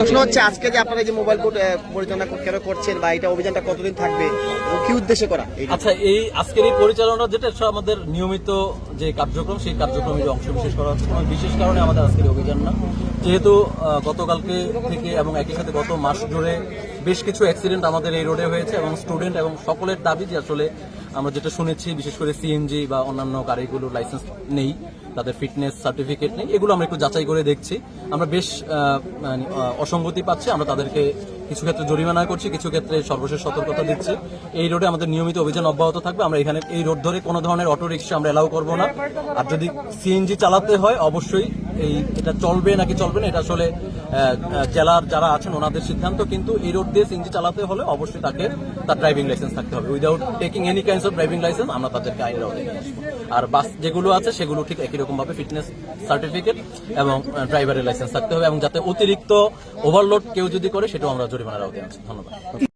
প্রশ্ন হচ্ছে আজকে যে আপনারা যে মোবাইল কোর্ট পরিচালনা কেন করছেন বা এটা অভিযানটা কতদিন থাকবে কি উদ্দেশ্যে করা? আচ্ছা এই আজকের এই পরিচালনা যেটা আমাদের নিয়মিত যে কার্যক্রম, সেই কার্যক্রমে অংশ বিশেষ করা হচ্ছে কোনো বিশেষ কারণে আমাদের আজকের অভিযান না। যেহেতু গতকালকে থেকে এবং একই সাথে গত মাস জুড়ে বেশ কিছু অ্যাক্সিডেন্ট আমাদের এই রোডে হয়েছে এবং স্টুডেন্ট এবং সকলের দাবি যে আসলে আমরা যেটা শুনেছি বিশেষ করে সিএনজি বা অন্যান্য গাড়িগুলোর লাইসেন্স নেই তাদের ফিটনেস সার্টিফিকেট নেই এগুলো আমরা একটু যাচাই করে দেখছি। আমরা বেশ মানে, অসঙ্গতি পাচ্ছি আমরা তাদেরকে কিছু ক্ষেত্রে জরিমানা করছি কিছু ক্ষেত্রে সর্বশেষ সতর্কতা দিচ্ছি। এই রোডে আমাদের নিয়মিত অভিযান অব্যাহত থাকবে আমরা এখানে এই রোড ধরে কোনো ধরনের অটো রিক্সা আমরা এলাও করব না। আর যদি সিএনজি চালাতে হয় অবশ্যই এই এটা চলবে নাকি চলবে না, এটা আসলে জেলার যারা আছেন ওনাদের সিদ্ধান্ত, কিন্তু এই রোড দিয়ে সিএনজি চালাতে হলে অবশ্যই তাকে তার ড্রাইভিং লাইসেন্স থাকতে হবে। Without taking any kinds of driving licence আমরা তাদেরকে আইনের আওতায় আর বাস যেগুলো আছে, সেগুলো ঠিক একই রকম ভাবে ফিটনেস সার্টিফিকেট এবং ড্রাইভারের লাইসেন্স থাকতে হবে এবং যাতে অতিরিক্ত ওভারলোড কেউ যদি করে, সেটাও আমরা জরিমানার আওতায় আনছি। ধন্যবাদ।